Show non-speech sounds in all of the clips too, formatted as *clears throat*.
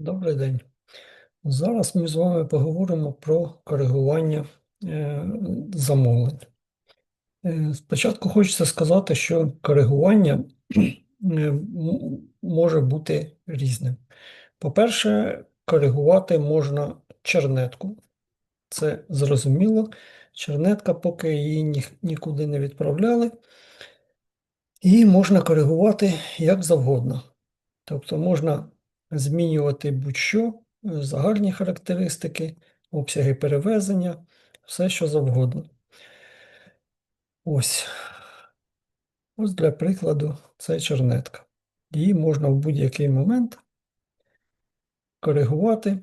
Добрий день. Зараз ми з вами поговоримо про коригування е, замовлень. Е, Спочатку хочеться сказати, що коригування е, може бути різним. По-перше, коригувати можна чернетку. Це зрозуміло. Чернетка, поки її ні- нікуди не відправляли. Її можна коригувати як завгодно. Тобто можна змінювати будь-що, е, загальні характеристики, обсяги перевезення, все що завгодно. Ось. Ось для прикладу, це чернетка. Її можна в будь-який момент коригувати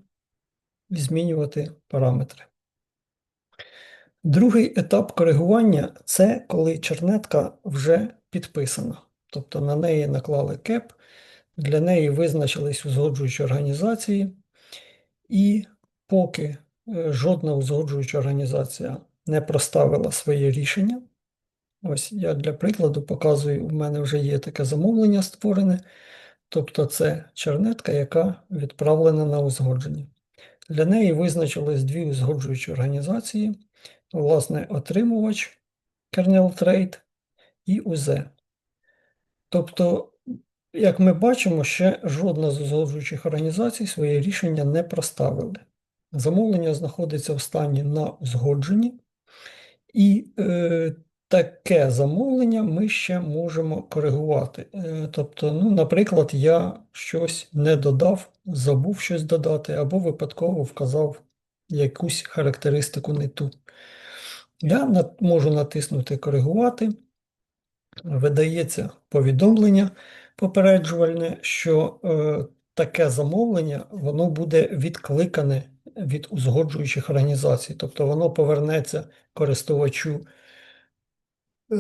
і змінювати параметри. Другий етап коригування це коли чернетка вже підписана. Тобто на неї наклали кеп, для неї визначились узгоджуючі організації, і поки е, жодна узгоджуюча організація не проставила своє рішення, ось я для прикладу показую, у мене вже є таке замовлення створене, тобто це чернетка, яка відправлена на узгодження. Для неї визначились дві узгоджуючі організації, власне, отримувач Kernel Trade і УЗ. Тобто, як ми бачимо, ще жодна з узгоджуючих організацій своє рішення не проставили. Замовлення знаходиться в стані на узгодженні, і е, таке замовлення ми ще можемо коригувати. Е, тобто, ну, наприклад, я щось не додав, забув щось додати, або випадково вказав якусь характеристику не ту. Я на- можу натиснути Коригувати. Видається повідомлення попереджувальне, що е, таке замовлення воно буде відкликане від узгоджуючих організацій. Тобто воно повернеться користувачу е,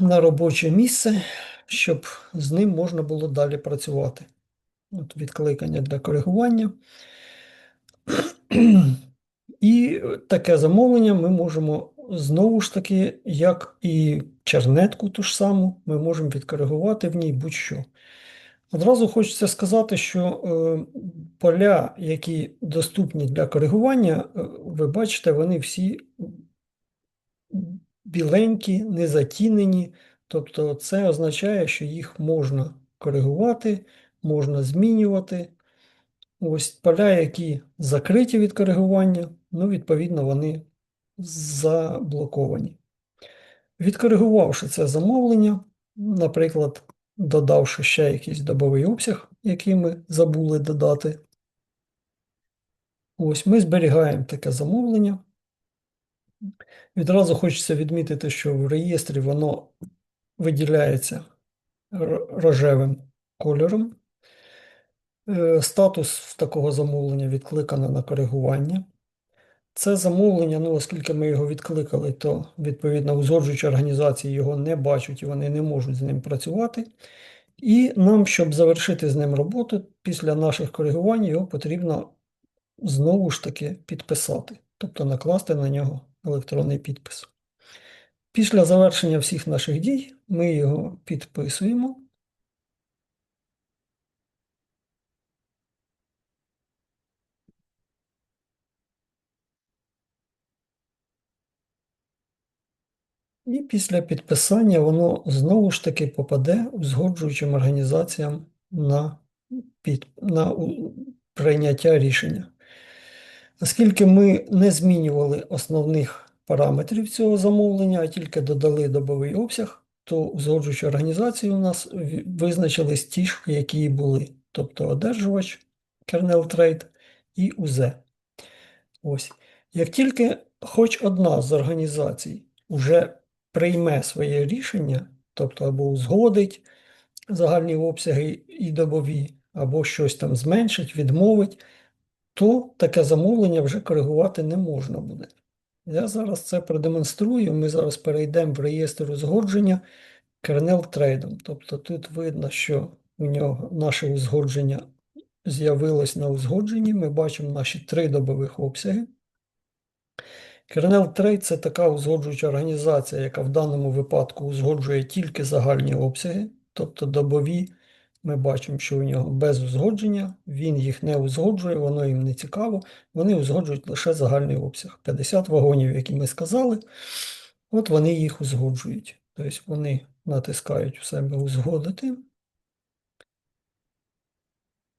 на робоче місце, щоб з ним можна було далі працювати. От відкликання для коригування. І таке замовлення ми можемо знову ж таки, як і чернетку ту ж саму, ми можемо відкоригувати в ній будь-що. Одразу хочеться сказати, що е, поля, які доступні для коригування, е, ви бачите, вони всі біленькі, не затінені. Тобто це означає, що їх можна коригувати, можна змінювати. Ось поля, які закриті від коригування, ну, відповідно, вони заблоковані. Відкоригувавши це замовлення, наприклад, додавши ще якийсь добовий обсяг, який ми забули додати, ось ми зберігаємо таке замовлення. Відразу хочеться відмітити, що в реєстрі воно виділяється рожевим кольором. Е, Статус такого замовлення відкликано на коригування. Це замовлення, ну, оскільки ми його відкликали, то відповідно узгоджуючі організації його не бачать і вони не можуть з ним працювати. І нам, щоб завершити з ним роботу, після наших коригувань його потрібно знову ж таки підписати, тобто накласти на нього електронний підпис. Після завершення всіх наших дій ми його підписуємо. І після підписання воно знову ж таки попаде узгоджуючим організаціям на, під, на прийняття рішення. Оскільки ми не змінювали основних параметрів цього замовлення, а тільки додали добовий обсяг, то узгоджуючі організації у нас визначились ті ж, які і були, тобто одержувач, Kernel Trade і УЗ. Ось. Як тільки хоч одна з організацій вже прийме своє рішення, тобто або узгодить загальні обсяги і добові, або щось там зменшить, відмовить, то таке замовлення вже коригувати не можна буде. Я зараз це продемонструю. Ми зараз перейдемо в реєстр узгодження Kernel Trade. Тобто тут видно, що у нього наше узгодження з'явилось на узгодженні. Ми бачимо наші три добових обсяги. Kernel Trade – це така узгоджуюча організація, яка в даному випадку узгоджує тільки загальні обсяги, тобто добові ми бачимо, що у нього без узгодження, він їх не узгоджує, воно їм не цікаво. Вони узгоджують лише загальний обсяг. 50 вагонів, які ми сказали, от вони їх узгоджують. Тобто вони натискають у себе узгодити.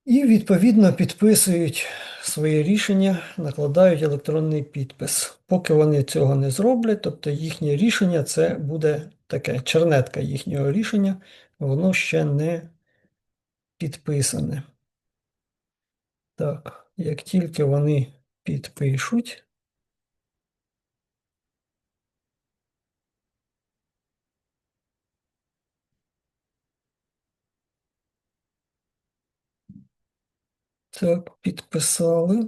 І, відповідно, підписують своє рішення, накладають електронний підпис. Поки вони цього не зроблять, тобто їхнє рішення це буде таке чернетка їхнього рішення, воно ще не підписане. Так, як тільки вони підпишуть, так, підписали.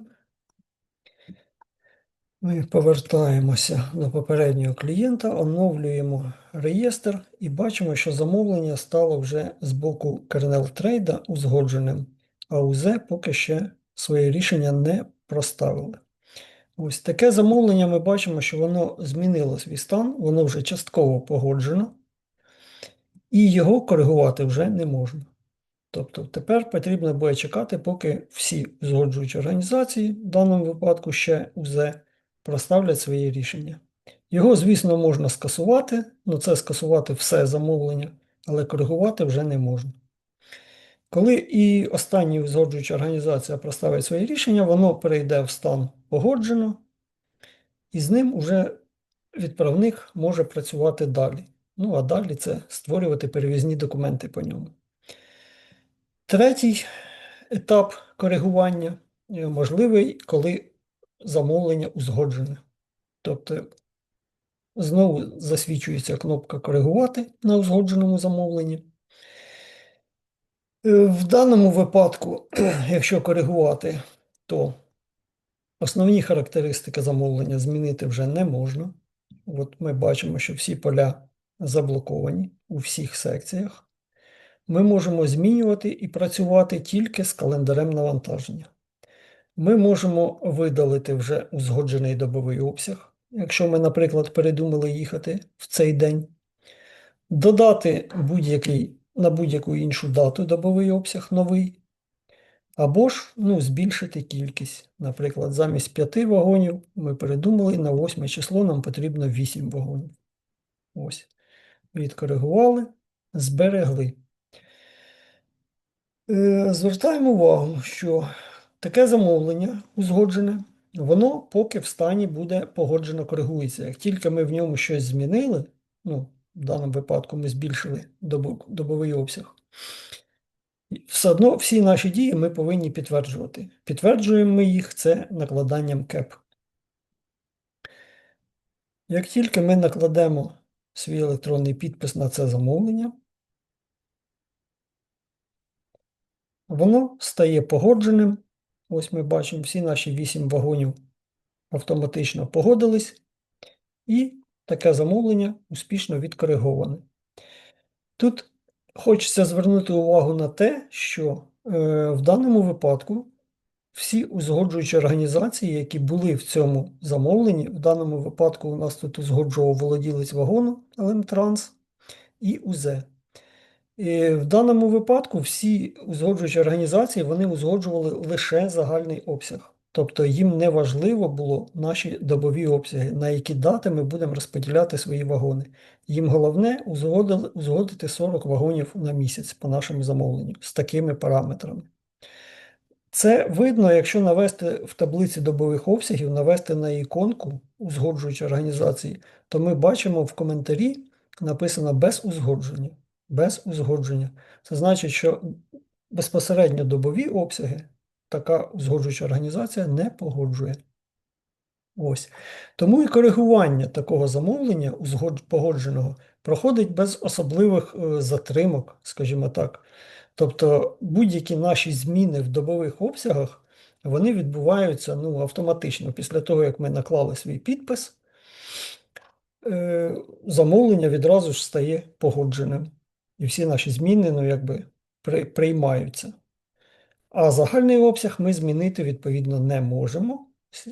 Ми повертаємося до попереднього клієнта, оновлюємо реєстр і бачимо, що замовлення стало вже з боку Kernel трейда узгодженим, а УЗ поки ще своє рішення не проставили. Ось таке замовлення ми бачимо, що воно змінило свій стан, воно вже частково погоджено, і його коригувати вже не можна. Тобто тепер потрібно буде чекати, поки всі узгоджуючі організації, в даному випадку ще УЗ, проставлять свої рішення. Його, звісно, можна скасувати, ну це скасувати все замовлення, але коригувати вже не можна. Коли і остання узгоджуюча організація проставить своє рішення, воно перейде в стан погоджено, і з ним уже відправник може працювати далі. Ну, а далі це створювати перевізні документи по ньому. Третій етап коригування е, можливий, коли замовлення узгоджене. Тобто знову засвічується кнопка Коригувати на узгодженому замовленні. Е, В даному випадку, *clears throat* якщо коригувати, то основні характеристики замовлення змінити вже не можна. От ми бачимо, що всі поля заблоковані у всіх секціях. Ми можемо змінювати і працювати тільки з календарем навантаження. Ми можемо видалити вже узгоджений добовий обсяг, якщо ми, наприклад, передумали їхати в цей день, додати будь-який на будь-яку іншу дату добовий обсяг новий, або ж ну, збільшити кількість. Наприклад, замість 5 вагонів ми передумали на 8 число нам потрібно 8 вагонів. Ось. Відкоригували, зберегли. Е, Звертаємо увагу, що таке замовлення узгоджене, воно поки в стані буде погоджено коригується. Як тільки ми в ньому щось змінили, ну, в даному випадку ми збільшили добовий обсяг, все одно всі наші дії ми повинні підтверджувати. Підтверджуємо ми їх це накладанням кеп. Як тільки ми накладемо свій електронний підпис на це замовлення, воно стає погодженим. Ось ми бачимо, всі наші 8 вагонів автоматично погодились, і таке замовлення успішно відкориговане. Тут хочеться звернути увагу на те, що е, в даному випадку всі узгоджуючі організації, які були в цьому замовленні, в даному випадку у нас тут узгоджував володілець вагону Елемтранс і УЗ. В даному випадку всі узгоджуючі організації вони узгоджували лише загальний обсяг. Тобто їм не важливо було наші добові обсяги, на які дати ми будемо розподіляти свої вагони. Їм головне узгодити 40 вагонів на місяць по нашому замовленню з такими параметрами. Це видно, якщо навести в таблиці добових обсягів, навести на іконку узгоджуючі організації, то ми бачимо в коментарі написано без узгодження. Без узгодження. Це значить, що безпосередньо добові обсяги така узгоджуюча організація не погоджує. Ось. Тому і коригування такого замовлення погодженого проходить без особливих е, затримок, скажімо так. Тобто будь-які наші зміни в добових обсягах вони відбуваються ну, автоматично. Після того, як ми наклали свій підпис, е, замовлення відразу ж стає погодженим. І всі наші зміни ну, якби, при, приймаються. А загальний обсяг ми змінити відповідно не можемо,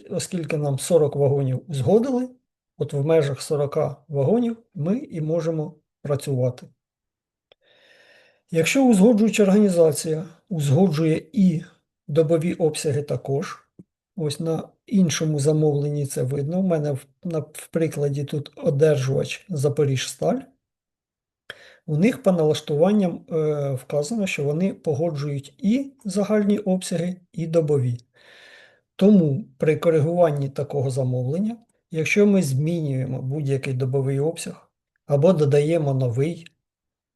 оскільки нам 40 вагонів узгодили, от в межах 40 вагонів ми і можемо працювати. Якщо узгоджуюча організація узгоджує і добові обсяги також, ось на іншому замовленні це видно. У мене в, на, в прикладі тут одержувач Запоріжсталь. У них по налаштуванням е, вказано, що вони погоджують і загальні обсяги, і добові. Тому при коригуванні такого замовлення, якщо ми змінюємо будь-який добовий обсяг або додаємо новий,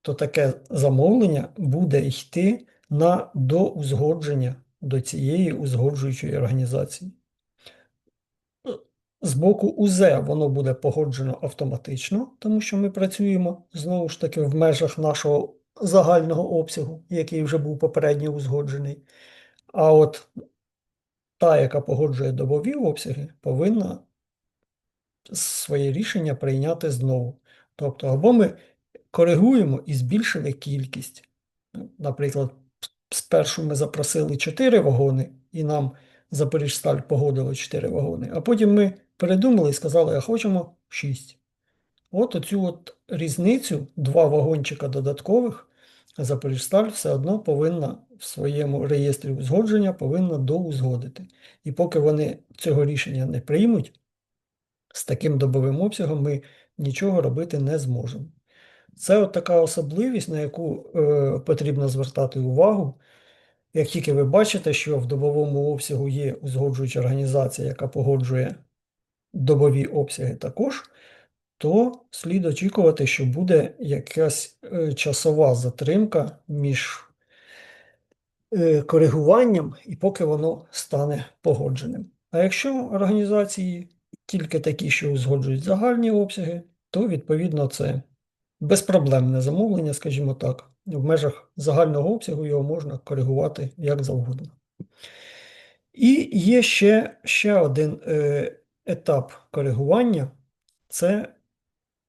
то таке замовлення буде йти на доузгодження до цієї узгоджуючої організації. З боку УЗ воно буде погоджено автоматично, тому що ми працюємо знову ж таки в межах нашого загального обсягу, який вже був попередньо узгоджений. А от та, яка погоджує добові обсяги, повинна своє рішення прийняти знову. Тобто, або ми коригуємо і збільшили кількість. Наприклад, спершу ми запросили 4 вагони, і нам Запоріжсталь погодило 4 вагони, а потім ми передумали і сказали, а хочемо 6. От оцю от різницю, два вагончика додаткових, Запоріжсталь все одно повинна в своєму реєстрі узгодження повинна доузгодити. І поки вони цього рішення не приймуть, з таким добовим обсягом ми нічого робити не зможемо. Це от така особливість, на яку е, потрібно звертати увагу. Як тільки ви бачите, що в добовому обсягу є узгоджуюча організація, яка погоджує добові обсяги також, то слід очікувати, що буде якась е, часова затримка між е, коригуванням і поки воно стане погодженим. А якщо організації тільки такі, що узгоджують загальні обсяги, то відповідно це безпроблемне замовлення, скажімо так. В межах загального обсягу його можна коригувати як завгодно. І є ще ще один е, етап коригування це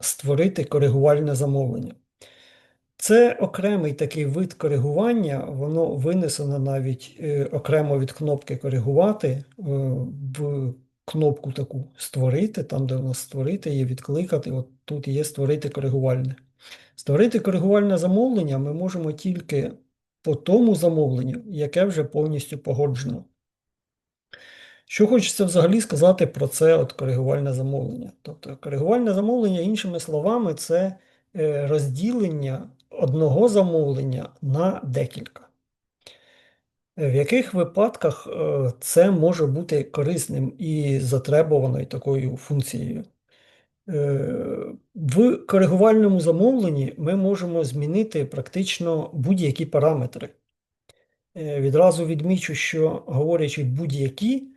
створити коригувальне замовлення. Це окремий такий вид коригування, воно винесено навіть е, окремо від кнопки коригувати е, в кнопку таку створити, там, де у нас створити, є відкликати. От тут є створити коригувальне. Створити коригувальне замовлення ми можемо тільки по тому замовленню, яке вже повністю погоджено. Що хочеться взагалі сказати про це от коригувальне замовлення? Тобто, коригувальне замовлення, іншими словами, це е, розділення одного замовлення на декілька. В яких випадках е, це може бути корисним і затребуваною такою функцією? Е, в коригувальному замовленні ми можемо змінити практично будь-які параметри. Відразу відмічу, що говорячи будь-які,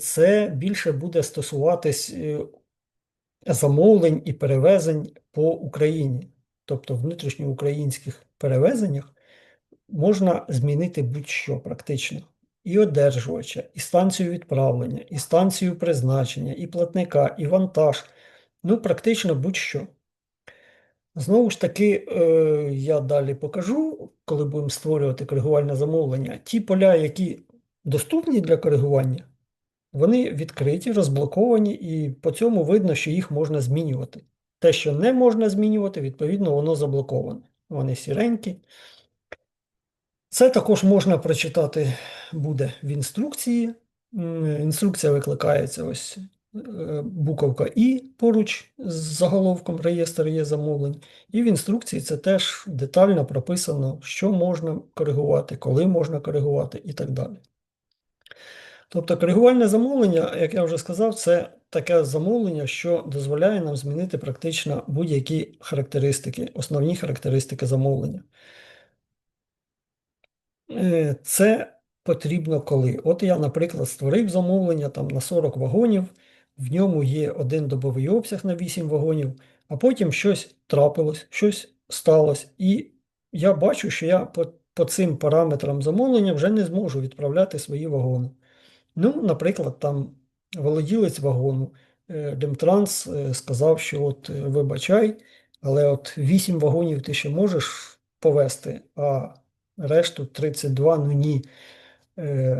це більше буде стосуватись е, замовлень і перевезень по Україні. Тобто внутрішньоукраїнських перевезеннях можна змінити будь-що практично. І одержувача, і станцію відправлення, і станцію призначення, і платника, і вантаж. Ну, практично будь-що. Знову ж таки, е, я далі покажу, коли будемо створювати коригувальне замовлення, ті поля, які доступні для коригування, вони відкриті, розблоковані, і по цьому видно, що їх можна змінювати. Те, що не можна змінювати, відповідно, воно заблоковане. Вони сіренькі. Це також можна прочитати буде в інструкції. Інструкція викликається ось е, буковка І поруч з заголовком реєстр є замовлень. І в інструкції це теж детально прописано, що можна коригувати, коли можна коригувати і так далі. Тобто коригувальне замовлення, як я вже сказав, це таке замовлення, що дозволяє нам змінити практично будь-які характеристики, основні характеристики замовлення. Е, це потрібно коли. От я, наприклад, створив замовлення там на 40 вагонів, в ньому є один добовий обсяг на 8 вагонів, а потім щось трапилось, щось сталося. І я бачу, що я по, по цим параметрам замовлення вже не зможу відправляти свої вагони. Ну, наприклад, там володілець вагону е, Демтранс е, сказав, що от е, вибачай, але от 8 вагонів ти ще можеш повезти, а решту 32 ну ні.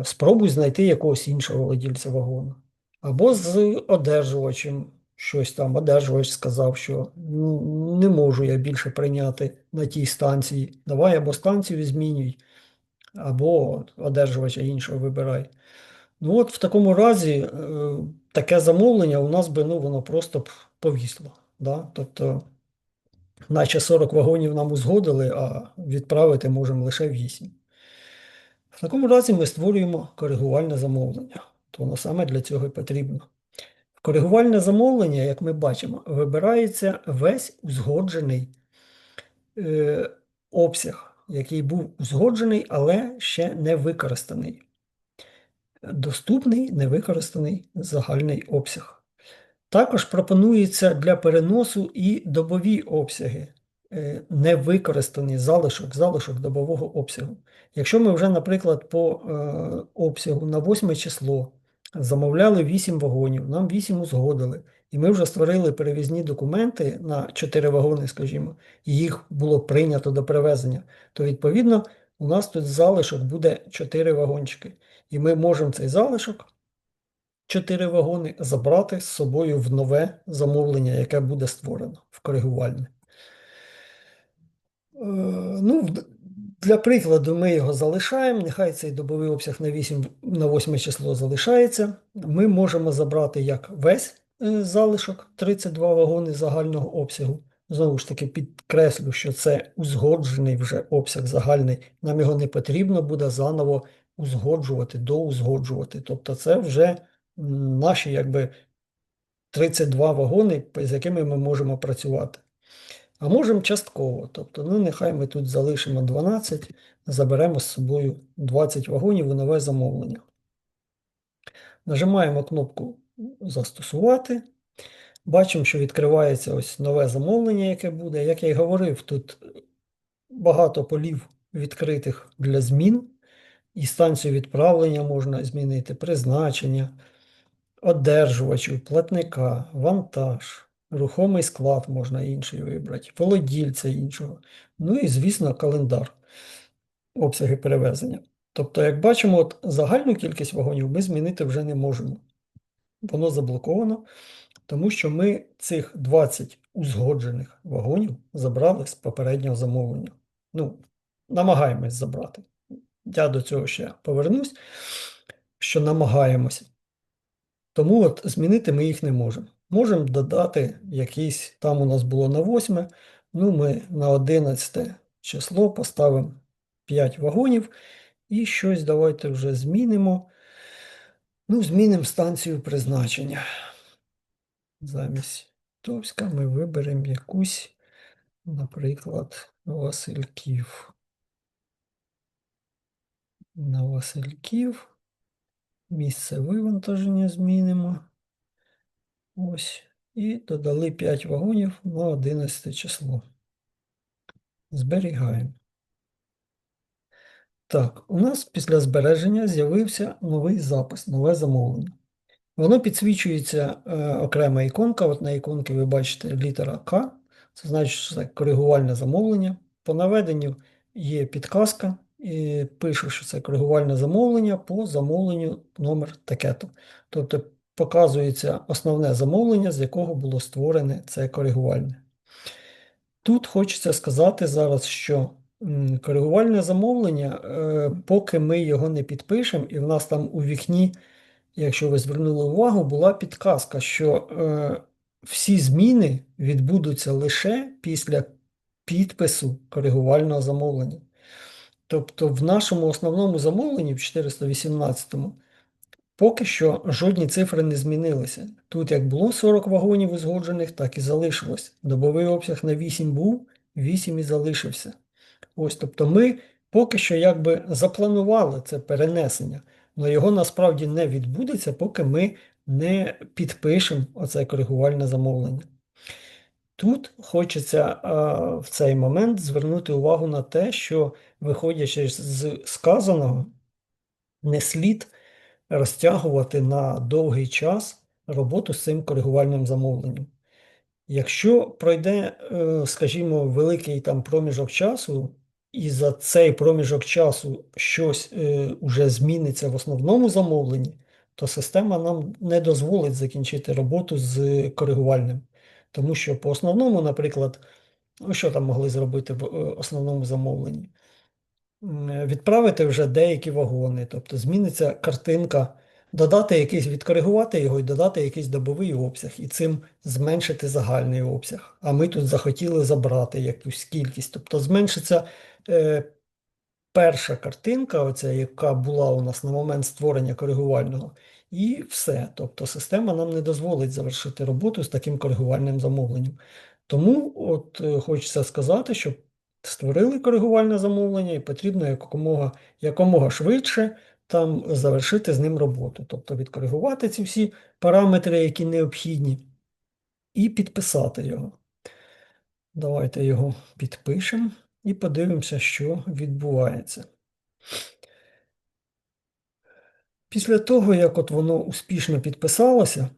Спробуй знайти якогось іншого володільця вагону. Або з одержувачем щось там одержувач сказав, що ну, не можу я більше прийняти на тій станції. Давай або станцію змінюй, або одержувача іншого вибирай. Ну от в такому разі е, таке замовлення у нас би ну, воно просто б повісло. Да? Тобто, наче 40 вагонів нам узгодили, а відправити можемо лише 8. В такому разі ми створюємо коригувальне замовлення. То воно саме для цього і потрібно. Коригувальне замовлення, як ми бачимо, вибирається весь узгоджений е, обсяг, який був узгоджений, але ще не використаний. Доступний невикористаний загальний обсяг. Також пропонується для переносу і добові обсяги, е, невикористаний залишок, залишок добового обсягу. Якщо ми вже, наприклад, по е, обсягу на 8 число замовляли 8 вагонів, нам 8 узгодили, і ми вже створили перевізні документи на 4 вагони, скажімо, і їх було прийнято до перевезення, то відповідно у нас тут залишок буде 4 вагончики. І ми можемо цей залишок 4 вагони забрати з собою в нове замовлення, яке буде створено в коригувальне. Ну, Для прикладу, ми його залишаємо. Нехай цей добовий обсяг на 8 на 8 число залишається. Ми можемо забрати як весь е, залишок 32 вагони загального обсягу. Знову ж таки, підкреслю, що це узгоджений вже обсяг загальний. Нам його не потрібно буде заново узгоджувати, доузгоджувати. Тобто, це вже наші якби 32 вагони, з якими ми можемо працювати. А можемо частково. Тобто, ну, нехай ми тут залишимо 12, заберемо з собою 20 вагонів у нове замовлення. Нажимаємо кнопку Застосувати. Бачимо, що відкривається ось нове замовлення, яке буде. Як я й говорив, тут багато полів відкритих для змін. І станцію відправлення можна змінити, призначення, одержувачів, платника, вантаж. Рухомий склад можна інший вибрати, володільця іншого. Ну і, звісно, календар, обсяги перевезення. Тобто, як бачимо, от загальну кількість вагонів ми змінити вже не можемо. Воно заблоковано, тому що ми цих 20 узгоджених вагонів забрали з попереднього замовлення. Ну, намагаємось забрати. Я до цього ще повернусь, що намагаємося. Тому от змінити ми їх не можемо. Можемо додати якийсь, там у нас було на 8, ну ми на 11 число поставимо 5 вагонів і щось давайте вже змінимо. Ну, змінимо станцію призначення. Замість Товська ми виберемо якусь, наприклад, Васильків. На Васильків. Місце вивантаження змінимо. Ось. І додали 5 вагонів на 11 число. Зберігаємо. Так, у нас після збереження з'явився новий запис, нове замовлення. Воно підсвічується е, окрема іконка. От на іконці ви бачите літера К. Це значить, що це коригувальне замовлення. По наведенню є підказка, і пишу, що це коригувальне замовлення по замовленню номер такету. Тобто показується основне замовлення, з якого було створене це коригувальне. Тут хочеться сказати зараз, що коригувальне замовлення, е, поки ми його не підпишемо, і в нас там у вікні, якщо ви звернули увагу, була підказка, що е, всі зміни відбудуться лише після підпису коригувального замовлення. Тобто в нашому основному замовленні, в 418-му, поки що жодні цифри не змінилися. Тут як було 40 вагонів узгоджених, так і залишилось. Добовий обсяг на 8 був, 8 і залишився. Ось, тобто ми поки що якби запланували це перенесення, але його насправді не відбудеться, поки ми не підпишемо оце коригувальне замовлення. Тут хочеться а, в цей момент звернути увагу на те, що, виходячи з сказаного, не слід розтягувати на довгий час роботу з цим коригувальним замовленням. Якщо пройде, е, скажімо, великий там проміжок часу, і за цей проміжок часу щось уже е, зміниться в основному замовленні, то система нам не дозволить закінчити роботу з коригувальним. Тому що по основному, наприклад, що там могли зробити в е, основному замовленні? Відправити вже деякі вагони, тобто зміниться картинка, додати якийсь, відкоригувати його і додати якийсь добовий обсяг, і цим зменшити загальний обсяг. А ми тут захотіли забрати якусь кількість, тобто зменшиться е, перша картинка, оця, яка була у нас на момент створення коригувального, і все. Тобто система нам не дозволить завершити роботу з таким коригувальним замовленням. Тому от е, хочеться сказати, що створили коригувальне замовлення, і потрібно якомога, якомога швидше там завершити з ним роботу. Тобто відкоригувати ці всі параметри, які необхідні, і підписати його. Давайте його підпишемо і подивимося, що відбувається. Після того, як от воно успішно підписалося,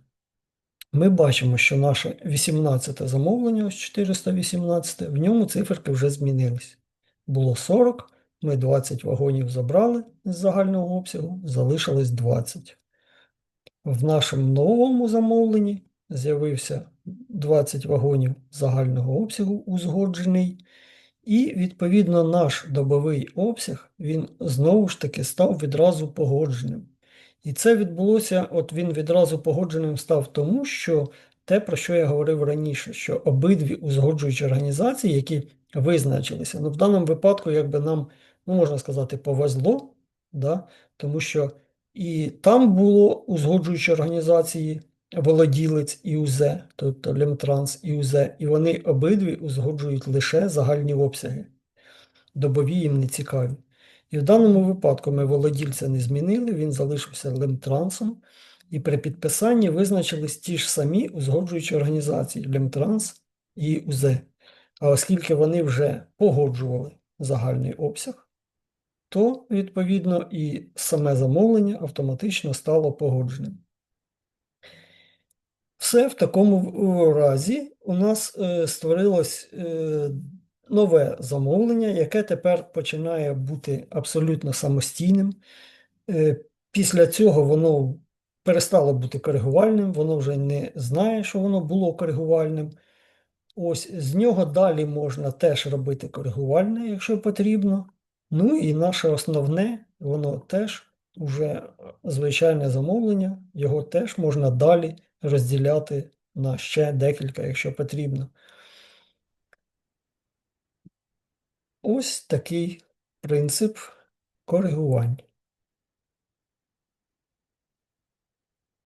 ми бачимо, що наше 18 замовлення, ось 418, в ньому циферки вже змінились. Було 40, ми 20 вагонів забрали з загального обсягу, залишилось 20. В нашому новому замовленні з'явився 20 вагонів загального обсягу узгоджений. І, відповідно, наш добовий обсяг, він знову ж таки став відразу погодженим. І це відбулося, от він відразу погодженим став тому, що те, про що я говорив раніше, що обидві узгоджуючі організації, які визначилися, ну в даному випадку, якби нам, ну можна сказати, повезло, да? тому що і там було узгоджуючі організації володілець і УЗ, тобто Лемтранс і УЗ, і вони обидві узгоджують лише загальні обсяги. Добові їм не цікаві. І в даному випадку ми володільця не змінили, він залишився Лемтрансом, і при підписанні визначились ті ж самі узгоджуючі організації Лемтранс і УЗ. А оскільки вони вже погоджували загальний обсяг, то, відповідно, і саме замовлення автоматично стало погодженим. Все в такому разі у нас е, створилось е, нове замовлення, яке тепер починає бути абсолютно самостійним. Е, Після цього воно перестало бути коригувальним, воно вже не знає, що воно було коригувальним. Ось з нього далі можна теж робити коригувальне, якщо потрібно. Ну і наше основне, воно теж вже звичайне замовлення, його теж можна далі розділяти на ще декілька, якщо потрібно. Ось такий принцип коригування.